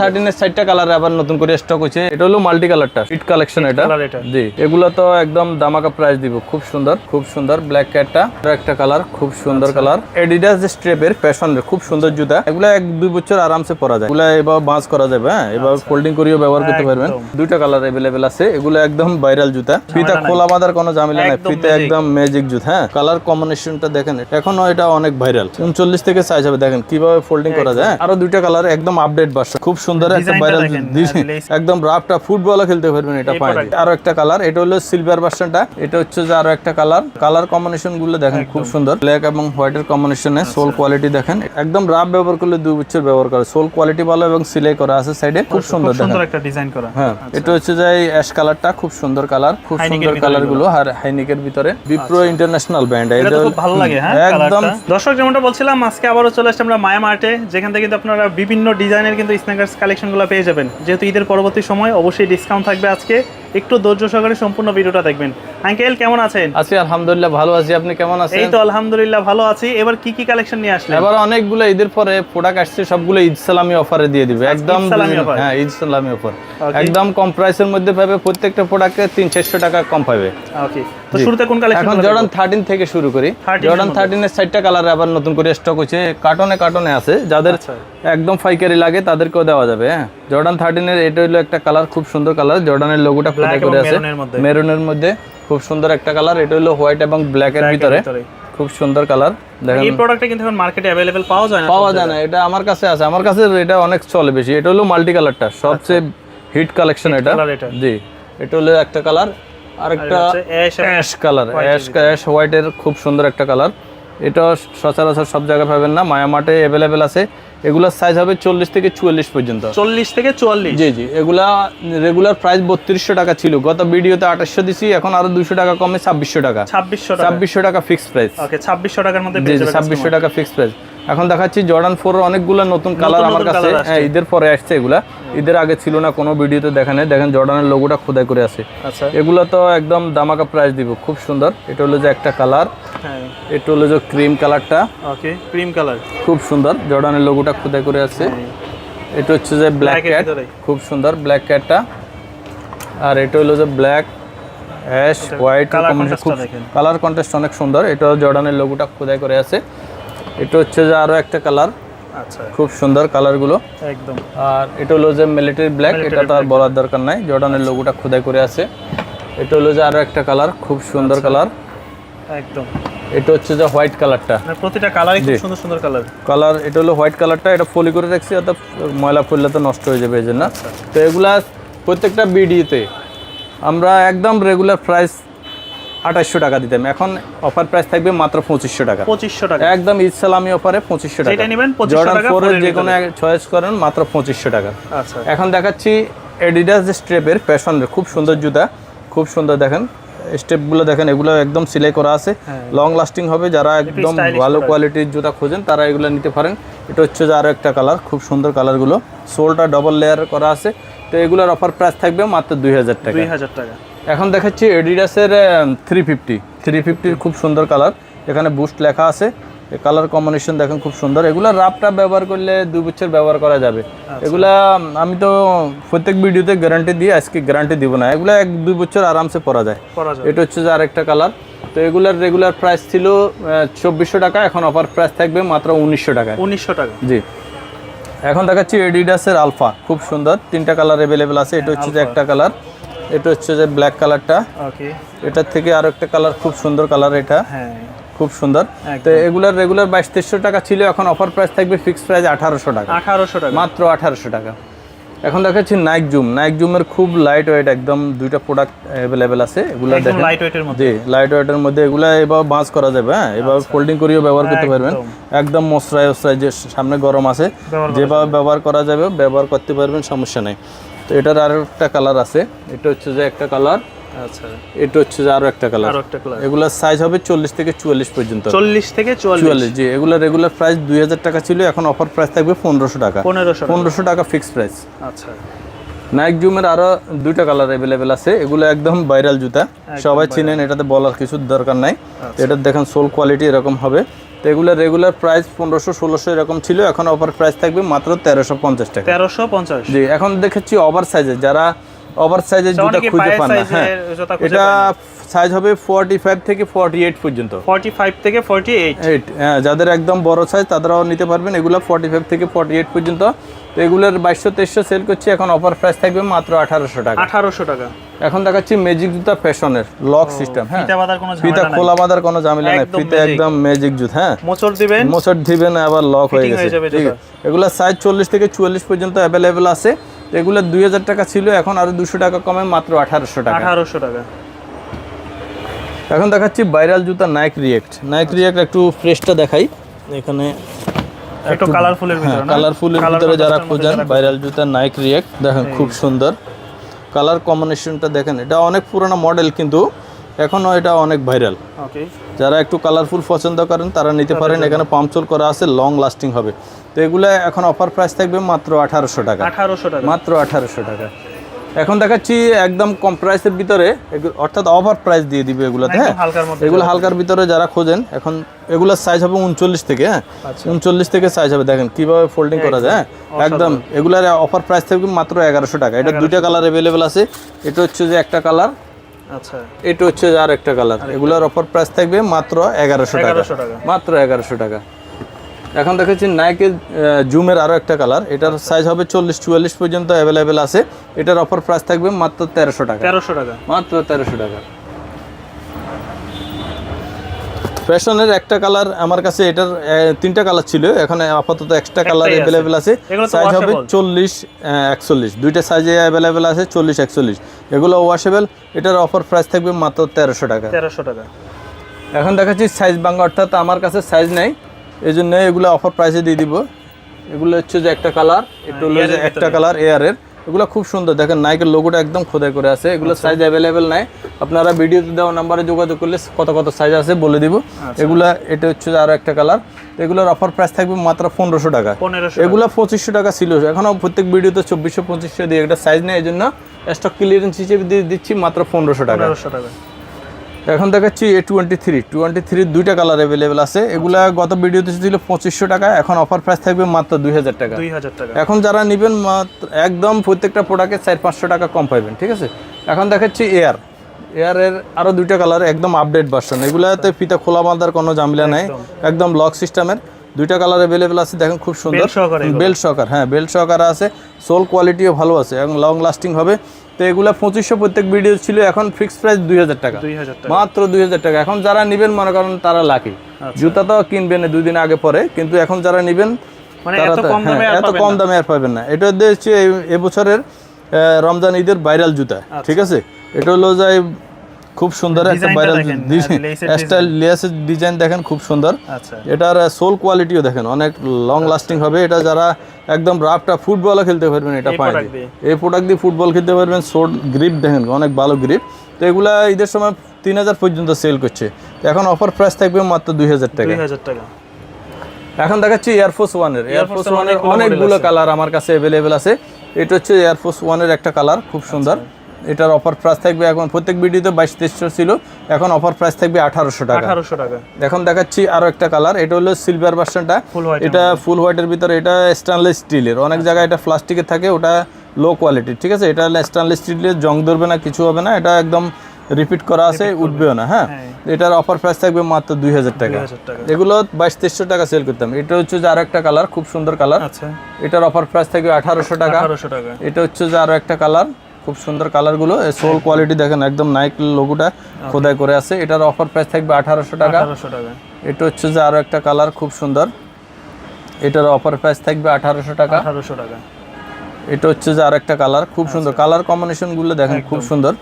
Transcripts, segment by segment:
থার্টিনের সাইডটা কালার আবার নতুন করে স্টক হয়েছে। এটা হলো মাল্টি কালারটা কালেকশন এটা। জি এগুলো তো একদম দামাকা প্রাইস দিব। খুব সুন্দর খুব সুন্দর ব্ল্যাক ক্যাটটা একটা কালার খুব সুন্দর আচ্ছা। কালার এডিডাস স্ট্রেপের খুব সুন্দর জুতা। এগুলো এক দুই বছর আরামসে পরা যায়। এগুলো এবার বাঁচ করা যাবে হ্যাঁ? এবার ফোল্ডিং করেও ব্যবহার করতে পারবেন। আচ্ছা। দুইটা কালার অ্যাভেলেবেল আছে। এগুলো একদম ভাইরাল জুতা। ফিতা খোলা বাঁধার কোনো ঝামেলা নাই। ফিতে। একদম ম্যাজিক জুতা হ্যাঁ? কালার কম্বিনেশনটা দেখেন এখনও এটা অনেক ভাইরাল উনচল্লিশ থেকে সাইজ হবে দেখেন কীভাবে ফোল্ডিং করা যায় হ্যাঁ? আরও দুইটা কালার একদম আপডেট ভার্সন খুব সুন্দর একটা ভাইরাল lace- একদম রাফটা ফুটবলও খেলতে পারবেন এটা পাই। আরও একটা কালার এটা হলো সিলভার ভার্সনটা এটা হচ্ছে যে আরও একটা কালার কালার কম্বিনেশনগুলো দেখেন খুব সুন্দর। ব্ল্যাক এবং হোয়াইটের কম্বিনেশনে আচ্ছা। সোল কোয়ালিটি দেখেন। একদম রাফ ব্যবহার করলে দুই বছর ব্যবহার করে। সোল কোয়ালিটি ভালো এবং সিলাই করা আছে সাইডে খুব সুন্দর সুন্দর একটা ডিজাইন করা। হ্যাঁ এটা হচ্ছে যে অ্যাশ কালারটা খুব সুন্দর কালার খুব সুন্দর কালারগুলো। আর হাইনিকের ভিতরে বিপ্রো ইন্টারন্যাশনাল ব্র্যান্ড এটা খুব ভালো লাগে হ্যাঁ একদম। দর্শক যেমনটা বলছিলাম আজকে আবারও চলে আসছে আমরা মায়া মার্টে যেখান থেকে কিন্তু আপনারা বিভিন্ন ডিজাইনের কিন্তু স্ন্যাকার্স কালেকশনগুলো পেয়ে যাবেন। যেহেতু ঈদের পরবর্তী সময় অবশ্যই ডিসকাউন্ট থাকবে আজকে। একটু ধৈর্য সহকারে সম্পূর্ণ ভিডিওটা দেখবেন। আঙ্কেল কেমন আছেন? আছি আলহামদুলিল্লাহ ভালো আছি। আপনি কেমন আছেন? এই তো আলহামদুলিল্লাহ ভালো আছি। এবার কি কি কালেকশন নিয়ে আসলেন? এবার অনেকগুলো ঈদের পরে প্রোডাক্ট আসছে সবগুলো ঈদ সালামি অফারে দিয়ে দিবে। একদম সালামি offer? হ্যাঁ ঈদ সালামি অফার একদম কম প্রাইসের মধ্যে পাবে প্রত্যেকটা প্রোডাক্টে তিন চারশো টাকা কম পাবে। ওকে তো শুরুতে কোন কালেকশন এখন জর্ডান থার্টিন থেকে শুরু করি। 13 এর জর্ডান মধ্যে। থার্টিনের সাইডটা কালার আবার নতুন করে স্টক হয়েছে। কার্টনে কার্টনে আছে। যাদের আচ্ছা। একদম ফাইকারি লাগে তাদেরকেও দেওয়া যাবে হ্যাঁ। জর্ডান থার্টিনের এটা হলো একটা কালার খুব সুন্দর কালার জর্ডানের লোগোটা ব্ল্যাক খোদাই করে আছে মেরুনের মধ্যে। খুব সুন্দর একটা কালার এটা হলো হোয়াইট এবং ব্ল্যাকের ভিতরে। ভিতরে। খুব সুন্দর কালার দেখেন। এই প্রোডাক্টটা কিন্তু এখন মার্কেটে অ্যাভেলেবেল পাওয়া যায় না পাওয়া যায় না। এটা আমার কাছে আছে। আমার কাছে এটা অনেক চলে বেশি। এটা হলো মাল্টি কালারটা সবচেয়ে হিট কালেকশন এটা। জি। এটা হলো একটা কালার আর একটা অ্যাশ কালার অ্যাশ অ্যাশ হোয়াইটের খুব সুন্দর একটা কালার এটা সচরাচর সব জায়গায় পাবেন না মায়ামার্টে অ্যাভেলেবেল আছে। এগুলার সাইজ হবে চল্লিশ থেকে চুয়াল্লিশ পর্যন্ত। চল্লিশ থেকে চুয়াল্লিশ। জি জি এগুলা রেগুলার প্রাইস বত্রিশশো টাকা ছিল। গত ভিডিওতে আঠাশশো দিছি এখন আরও দুশো টাকা কমে ছাব্বিশশো টাকা। ছাব্বিশশো টাকা। ছাব্বিশশো টাকা ফিক্সড প্রাইস ওকে ছাব্বিশশো টাকার মধ্যে ছাব্বিশশো টাকা ফিক্স প্রাইস এখন দেখাচ্ছি জর্ডান ফোর অনেকগুলো নতুন কালার আমার কাছে। হ্যাঁ ঈদের পরে আসছে এগুলা। ঈদের আগে ছিল না কোনো ভিডিওতে দেখা নেই। দেখেন জর্ডানের লোগোটা খোদাই করে আছে। আচ্ছা। এগুলো তো একদম দামাকা প্রাইস দিব খুব সুন্দর। এটা হলো যে একটা কালার হ্যাঁ। এটা হলো যে ক্রিম কালারটা ওকে ক্রিম কালার খুব সুন্দর। জর্ডানের লোগোটা খোদাই করে আছে। এটা হচ্ছে যে ব্ল্যাক ক্যাট খুব সুন্দর ব্ল্যাক ক্যাটটা আর এটা হলো যে ব্ল্যাক অ্যাশ হোয়াইট খুব। কালার কন্টেস্ট অনেক সুন্দর। এটা জর্ডানের লোগোটা খোদাই করে আছে। এটা হচ্ছে যে আরও একটা কালার। আচ্ছা। খুব সুন্দর কালারগুলো। একদম। আর এটা হলো যে মিলিটারি ব্ল্যাক এটা তো আর বলার দরকার নাই। জর্ডানের লোগোটা খোদাই করে আছে। এটা হলো যে আরও একটা কালার খুব সুন্দর কালার। একদম। এটা হচ্ছে যে হোয়াইট কালারটা। মানে প্রতিটা কালারই খুব সুন্দর সুন্দর কালার। কালার এটা হলো হোয়াইট কালারটা। এটা ফলি করে রাখছি অত ময়লা ফুললে তো নষ্ট হয়ে যাবে এই জন্য। তো এগুলা প্রত্যেকটা বিডিতে আমরা একদম রেগুলার প্রাইস আঠাশশো টাকা দিতাম এখন অফার প্রাইস থাকবে মাত্র পঁচিশশো টাকা। পঁচিশশো টাকা। একদম ঈদ সালামি অফারে পঁচিশশো টাকা। নেবেন জর্ডান ফোরের ফোরের যে কোনো চয়েস করেন মাত্র পঁচিশশো টাকা। আচ্ছা। এখন দেখাচ্ছি এডিডাস স্টেপের ফ্যাশনের খুব সুন্দর জুতা খুব সুন্দর দেখেন। স্টেপগুলো দেখেন এগুলো একদম সিলাই করা আছে। লং লাস্টিং হবে যারা একদম ভালো কোয়ালিটির জুতা খোঁজেন তারা এগুলো নিতে পারেন। এটা হচ্ছে যে আরও একটা কালার খুব সুন্দর কালারগুলো সোলটা ডবল লেয়ার করা আছে। তো এগুলোর অফার প্রাইস থাকবে মাত্র দুই হাজার টাকা। দুই হাজার টাকা। এখন দেখাচ্ছি এডিডাসের থ্রি ফিফটি থ্রি ফিফটির খুব সুন্দর কালার এখানে বুস্ট লেখা আছে। কালার কম্বিনেশন দেখেন খুব সুন্দর। এগুলা রাপটা ব্যবহার করলে দুই বছর ব্যবহার করা যাবে। এগুলা আমি তো প্রত্যেক ভিডিওতে গ্যারান্টি দিই আজকে গ্যারান্টি দিব না। এগুলা এক দুই বছর আরামসে পরা যায়। এটা হচ্ছে যে আরেকটা কালার তো এগুলার রেগুলার প্রাইস ছিল চব্বিশশো টাকা। এখন অফার প্রাইস থাকবে মাত্র উনিশশো টাকা। উনিশশো টাকা। জি। এখন দেখাচ্ছি এডিডাসের আলফা খুব সুন্দর। তিনটা কালার অ্যাভেলেবেল আছে। এটা হচ্ছে যে একটা কালার এটা হচ্ছে যে ব্ল্যাক কালারটা ওকে এটার থেকে আরও একটা কালার খুব সুন্দর কালার এটা। হ্যাঁ। খুব সুন্দর। তো এগুলার রেগুলার বাইশ তেইশশো টাকা ছিল এখন অফার প্রাইস থাকবে ফিক্স প্রাইস আঠারোশো টাকা। আঠারোশো টাকা। মাত্র আঠারোশো টাকা। এখন দেখাচ্ছি নাইক জুম নাইক জুমের খুব লাইট ওয়েট একদম দুইটা প্রোডাক্ট অ্যাভেলেবেল আছে এগুলো দেখেন। লাইট ওয়েটের মধ্যে। জি লাইট ওয়েটের মধ্যে এগুলা এবার বাঁচ করা যাবে হ্যাঁ? এবার ফোল্ডিং করেও ব্যবহার করতে পারবেন। একদম। মশরায় ওসরায় যে সামনে গরম আছে যেভাবে ব্যবহার করা যাবে ব্যবহার করতে পারবেন সমস্যা নেই। তো এটার আরও একটা কালার আছে। এটা হচ্ছে যে একটা কালার আচ্ছা। এটা হচ্ছে যে আরও একটা কালার আরও একটা কালার এগুলার সাইজ হবে চল্লিশ থেকে চুয়াল্লিশ পর্যন্ত। চল্লিশ থেকে চুয়াল্লিশ। চুয়াল্লিশ জি। এগুলো রেগুলার প্রাইস দুই হাজার টাকা ছিল এখন অফার প্রাইস থাকবে পনেরোশো টাকা। পনেরোশো পনেরোশো টাকা ফিক্সড প্রাইস আচ্ছা। নাইক জুমের আরও দুইটা কালার অ্যাভেলেবেল আছে। এগুলো একদম ভাইরাল জুতা। সবাই চিনেন এটাতে বলার কিছু দরকার নাই। আচ্ছা। এটা দেখেন সোল কোয়ালিটি এরকম হবে। এগুলো রেগুলার প্রাইস পনেরোশো ষোলোশো এরকম ছিল। এখন অফার প্রাইস থাকবে মাত্র তেরোশো পঞ্চাশ টাকা। তেরোশো পঞ্চাশ। জি এখন দেখেছি ওভার সাইজের যারা ওভার সাইজের জুতা খুঁজে পান না হ্যাঁ। এটা সাইজ হবে ফর্টি ফাইভ থেকে ফর্টি এইট পর্যন্ত। ফর্টি ফাইভ থেকে ফর্টি এইট এইট হ্যাঁ যাদের একদম বড় সাইজ তাদেরও নিতে পারবেন। এগুলো ফর্টি ফাইভ থেকে ফর্টি এইট পর্যন্ত। তো এগুলোর বাইশশো তেইশশো সেল করছি। এখন অফার প্রাইস থাকবে মাত্র আঠারোশো টাকা। আঠারোশো টাকা। এখন দেখাচ্ছি ম্যাজিক জুতা ফ্যাশনের লক সিস্টেম হ্যাঁ। ফিতা বাঁধার কোনো ঝামেলা নাই। খোলা বাঁধার কোনো ঝামেলা নাই। ফিতা একদম ম্যাজিক জুত হ্যাঁ। মোচড় দিবেন। মোচট দিবেন আবার লক হয়ে গেছে। হয়ে ঠিক এগুলো সাইজ চল্লিশ থেকে চুয়াল্লিশ পর্যন্ত অ্যাভেলেবেল আছে। এগুলো দুই হাজার টাকা ছিল এখন আরও দুশো টাকা কমে মাত্র আঠারোশো টাকা। আঠারোশো টাকা। এখন দেখাচ্ছি ভাইরাল জুতা নাইক রিয়েক্ট নাইক রিয়েক্ট একটু ফ্রেশটা দেখাই। এখানে একটু কালারফুলের ভিতরে না? কালারফুলের ভিতরে যারা খোঁজেন ভাইরাল জুতা নাইক রিয়েক্ট দেখেন খুব সুন্দর। কালার কম্বিনেশনটা দেখেন এটা অনেক পুরোনো মডেল কিন্তু এখনও এটা অনেক ভাইরাল। যারা একটু কালারফুল পছন্দ করেন তারা নিতে পারেন এখানে পাম্পচুল করা আছে লং লাস্টিং হবে। তো এগুলো এখন অফার প্রাইস থাকবে মাত্র আঠারোশো টাকা। আঠারোশো টাকা। মাত্র আঠারোশো টাকা। এখন দেখাচ্ছি একদম কম প্রাইসের ভিতরে অর্থাৎ অফার প্রাইস দিয়ে দিবে এগুলোতে হ্যাঁ? এগুলো হালকার ভিতরে যারা খোঁজেন এখন এগুলোর সাইজ হবে উনচল্লিশ থেকে হ্যাঁ? আচ্ছা। উনচল্লিশ থেকে সাইজ হবে দেখেন কীভাবে ফোল্ডিং করা যায় হ্যাঁ? একদম। এগুলার অফার প্রাইস থাকবে মাত্র এগারোশো টাকা। এটা দুইটা কালার অ্যাভেলেবেল আছে এটা হচ্ছে যে একটা কালার আচ্ছা। এটা হচ্ছে যে আর একটা কালার এগুলার অফার প্রাইস থাকবে মাত্র এগারোশো টাকা। মাত্র এগারোশো টাকা। এখন দেখেছি নাইকের জুমের আরও একটা কালার এটার সাইজ হবে চল্লিশ চুয়াল্লিশ পর্যন্ত অ্যাভেলেবেল আছে। এটার অফার প্রাইস থাকবে মাত্র তেরোশো টাকা। তেরোশো টাকা। মাত্র তেরোশো টাকা। ফ্যাশনের একটা কালার আমার কাছে এটার তিনটা কালার ছিল। এখানে আপাতত এক্সট্রা কালার অ্যাভেলেবেল আছে। সাইজ হবে চল্লিশ একচল্লিশ। দুইটা সাইজে অ্যাভেলেবেল আছে চল্লিশ একচল্লিশ। এগুলো ওয়াশেবল এটার অফার প্রাইস থাকবে মাত্র তেরোশো টাকা। তেরোশো টাকা। এখন দেখাচ্ছি সাইজ বাঙ্গা অর্থাৎ আমার কাছে সাইজ নেই। এই জন্য এগুলো অফার প্রাইসে দিয়ে দিব। এগুলো হচ্ছে যে একটা কালার একটু হলো যে একটা কালার এয়ারের এগুলো খুব সুন্দর। দেখেন নাইকের লোগোটা একদম খোদাই করে আছে। এগুলো সাইজ অ্যাভেলেবেল নাই। আপনারা ভিডিওতে দেওয়া নাম্বারে যোগাযোগ করলে কত কত সাইজ আছে বলে দিব। এগুলা এটা হচ্ছে যে আরও একটা কালার এগুলোর অফার প্রাইস থাকবে মাত্র পনেরোশো টাকা। এগুলো পঁচিশশো টাকা ছিল। এখনও প্রত্যেক ভিডিওতে চব্বিশশো পঁচিশশো দিয়ে একটা সাইজ নেই। এই জন্য স্টক ক্লিয়ারেন্স হিসেবে দিয়ে দিচ্ছি মাত্র পনেরোশো টাকা। পনেরোশো টাকা। এখন দেখাচ্ছি এ টোয়েন্টি থ্রি টোয়েন্টি থ্রির দুইটা কালার অ্যাভেলেবেল আছে। এগুলা গত ভিডিওতে ছিল পঁচিশশো টাকা এখন অফার প্রাইস থাকবে মাত্র দুই হাজার টাকা। দুই হাজার টাকা। এখন যারা নেবেন মাত্র একদম প্রত্যেকটা প্রোডাক্টে চার পাঁচশো টাকা কম পাবেন ঠিক আছে? এখন দেখাচ্ছি এয়ার এয়ারের আরও দুইটা কালার একদম আপডেট ভার্সন এগুলাতে ফিতা খোলা বাঁধার কোনো ঝামেলা নাই। একদম। লক সিস্টেমের দুইটা কালার অ্যাভেলেবেল আছে দেখেন খুব সুন্দর। বেল্ট সহকার হ্যাঁ বেল্ট সহকারে আছে। সোল কোয়ালিটিও ভালো আছে এবং লং লাস্টিং হবে। তো এগুলো পঁচিশশো প্রত্যেক ভিডিও ছিল এখন ফিক্সড প্রাইস দুই হাজার টাকা মাত্র দুই হাজার টাকা এখন যারা নেবেন মনে করেন তারা লাকি। জুতা তো কিনবেন দুই দিন আগে পরে কিন্তু এখন যারা নেবেন মানে তারা এত তো- কম দামে হ্যাঁ, আর এত পাবেন কম না। দামে আর পাবেন না এটা হচ্ছে এই- এবছরের রমজান ঈদের ভাইরাল জুতা আচ্ছা। ঠিক আছে এটা হলো যে খুব সুন্দর একটা ভাইরাল স্টাইল লেসের ডিজাইন দেখেন খুব সুন্দর। আচ্ছা। এটার সোল কোয়ালিটিও দেখেন অনেক লং লাস্টিং হবে। এটা যারা একদম রাফটা ফুটবলও খেলতে পারবেন এটা পায়। এই প্রোডাক্ট দিয়ে ফুটবল খেলতে পারবেন শোর্ট গ্রিপ দেখেন অনেক ভালো গ্রিপ তো এগুলা ঈদের সময় তিন হাজার পর্যন্ত সেল করছে। তো এখন অফার প্রাইস থাকবে মাত্র দুই হাজার টাকা। টাকা। এখন দেখাচ্ছি এয়ারফোর্স ওয়ানের এয়ারফোর্স এর। ওয়ানের অনেকগুলো। কালার আমার কাছে অ্যাভেলেবেল আছে। এটা হচ্ছে এয়ারফোর্স ওয়ানের একটা কালার খুব সুন্দর। আচ্ছা। এটার অফার প্রাইস থাকবে এখন প্রত্যেক ভিডিওতে বাইশ তেইশশো ছিল। এখন অফার প্রাইস থাকবে আঠারোশো টাকা। আঠারোশো টাকা। এখন দেখাচ্ছি আরও একটা কালার এটা হলো সিলভার ভার্সনটা এটা ফুল হোয়াইটের ভিতরে এটা স্টেনলেস স্টিলের অনেক জায়গায় এটা প্লাস্টিকের থাকে ওটা লো কোয়ালিটি ঠিক আছে? এটা স্টেনলেস স্টিলের জং ধরবে না কিছু হবে না এটা একদম রিপিট করা আছে উঠবেও না হ্যাঁ? হ্যাঁ। এটার অফার প্রাইস থাকবে মাত্র দুই হাজার টাকা। এগুলো বাইশ তেইশশো টাকা সেল করতাম। এটা হচ্ছে যে আরও একটা কালার খুব সুন্দর কালার আচ্ছা। এটার অফার প্রাইস থাকবে আঠারোশো টাকা। এটা হচ্ছে যে আরও একটা কালার খুব সুন্দর কালারগুলো। সোল কোয়ালিটি দেখেন একদম নাইক লোগোটা খোদাই করে আছে। এটার অফার প্রাইস থাকবে আঠারোশো টাকা। টাকা। এটা হচ্ছে যে আরও একটা কালার খুব সুন্দর। এটার অফার প্রাইস থাকবে আঠারোশো টাকা। আঠারোশো টাকা। এটা হচ্ছে যে আরও একটা কালার খুব সুন্দর। কালার কম্বিনেশনগুলো দেখেন খুব সুন্দর।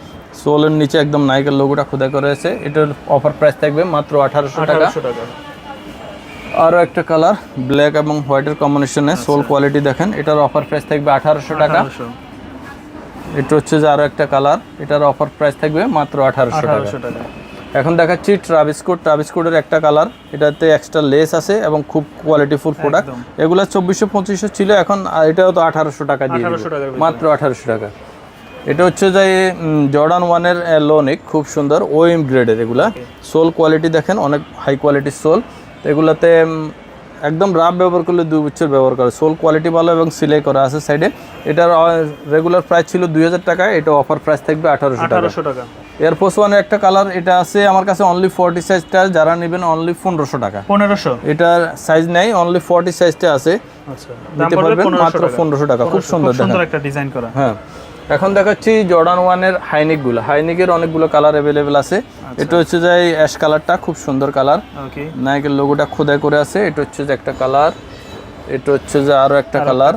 সোলের নিচে একদম নাইকের লোগোটা খোদাই করে আছে। এটার অফার প্রাইস থাকবে মাত্র আঠারোশো টাকা। আঠারোশো টাকা। আরও একটা কালার ব্ল্যাক এবং হোয়াইটের কম্বিনেশনে সোল কোয়ালিটি দেখেন। এটার অফার প্রাইস থাকবে আঠারোশো টাকা। এটা হচ্ছে যে আরও একটা কালার। এটার অফার প্রাইস থাকবে মাত্র আঠারোশো টাকা। এখন দেখাচ্ছি ট্রাভিস কোড ট্রাভিস কোডের একটা কালার। এটাতে এক্সট্রা লেস আছে এবং খুব কোয়ালিটিফুল প্রোডাক্ট। এগুলো চব্বিশশো পঁচিশশো ছিল এখন এটাও তো আঠারোশো টাকা দিয়ে। মাত্র আঠারোশো টাকা। এটা হচ্ছে যে জর্ডান ওয়ানের লোনিক খুব সুন্দর। ও এম গ্রেডের এগুলা। সোল কোয়ালিটি দেখেন অনেক হাই কোয়ালিটির সোল এগুলোতে একদম রাফ ব্যবহার করলে দুই বছর ব্যবহার করে। সোল কোয়ালিটি ভালো এবং সিলাই করা আছে সাইডে এটার রেগুলার প্রাইস ছিল দুই হাজার টাকা এটা অফার প্রাইস থাকবে আঠারোশো টাকা। আঠারোশো টাকা। এয়ারফোর্স ওয়ানের একটা কালার এটা আছে আমার কাছে অনলি ফর্টি সাইজটা যারা নেবেন অনলি পনেরোশো টাকা। পনেরোশো? এটার সাইজ নেই অনলি ফর্টি সাইজটা আছে। আচ্ছা নিতে পারবেন মাত্র পনেরোশো টাকা খুব সুন্দর একটা ডিজাইন করা। হ্যাঁ। এখন দেখাচ্ছি জর্ডান ওয়ানের হাইনিকগুলো হাইনিকের অনেকগুলো কালার অ্যাভেলেবেল আছে। আচ্ছা। এটা হচ্ছে যে অ্যাশ কালারটা খুব সুন্দর কালার ওকে নায়কের লোগোটা খোদাই করে আছে। এটা হচ্ছে যে একটা কালার এটা হচ্ছে যে আরও একটা কালার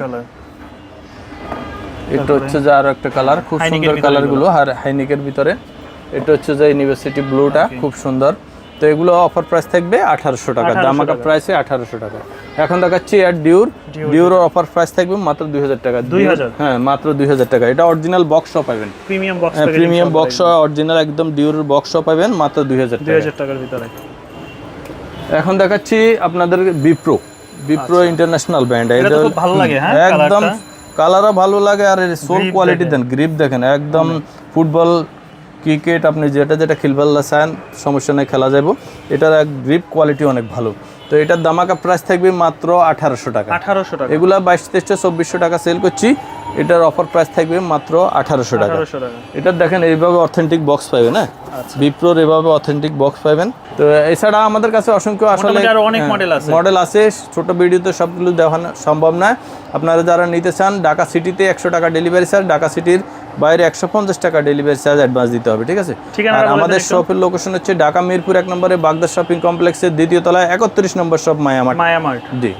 এটা হচ্ছে যে আরও একটা কালার খুব সুন্দর ভিতরে কালারগুলো। আর হাইনিকের ভিতরে। এটা হচ্ছে যে ইউনিভার্সিটি ব্লুটা খুব সুন্দর। তো এগুলো অফার প্রাইস থাকবে আঠারোশো টাকা। 1800 দামাকা প্রাইসে আঠারোশো টাকা। এখন দেখাচ্ছি আর ডিউর ডিউর অফার প্রাইস থাকবে মাত্র দুই হাজার টাকা। 2000 হ্যাঁ মাত্র দুই হাজার টাকা। এটা অরিজিনাল বক্সও পাবেন। প্রিমিয়াম বক্স হ্যাঁ প্রিমিয়াম বক্স অরিজিনাল একদম ডিউর বক্সও পাবেন মাত্র দুই হাজার দুই টাকা হাজার টাকার ভিতরে। এখন দেখাচ্ছি আপনাদের বিপ্রো বিপ্রো ইন্টারন্যাশনাল ব্র্যান্ড এটা ভালো লাগে হ্যাঁ একদম কালারও ভালো লাগে আর এর সোল কোয়ালিটি দেন গ্রিপ দেখেন। একদম ফুটবল ক্রিকেট আপনি যেটা যেটা খেলবার চান সমস্যা নেই খেলা যাব এটার গ্রিপ কোয়ালিটি অনেক ভালো। তো এটার দামাকা প্রাইস থাকবে মাত্র আঠারোশো টাকা। আঠারোশো টাকা। এগুলা বাইশ তেইশটা চব্বিশশো টাকা সেল করছি। এটার অফার প্রাইস থাকবে মাত্র আঠারোশো টাকা। এটা দেখেন এইভাবে অথেন্টিক বক্স পাবেন হ্যাঁ? আচ্ছা। বিপ্রোর এভাবে অথেন্টিক বক্স পাবেন তো এছাড়া আমাদের কাছে অসংখ্য আসলে অনেক মডেল আছে। মডেল আছে। ছোট ভিডিওতে সবগুলো দেখানো সম্ভব না আপনারা যারা নিতে চান ঢাকা সিটিতে একশো টাকা ডেলিভারি চার্জ ঢাকা সিটির বাইরে একশো পঞ্চাশ টাকা ডেলিভারি চার্জ অ্যাডভান্স দিতে হবে ঠিক আছে? আর আমাদের শপের লোকেশন হচ্ছে ঢাকা মিরপুর এক নম্বরে বাগদা শপিং কমপ্লেক্সের দ্বিতীয় তলায় একত্রিশ নম্বর শপ মায়ামাট মায়া মার্ট জি।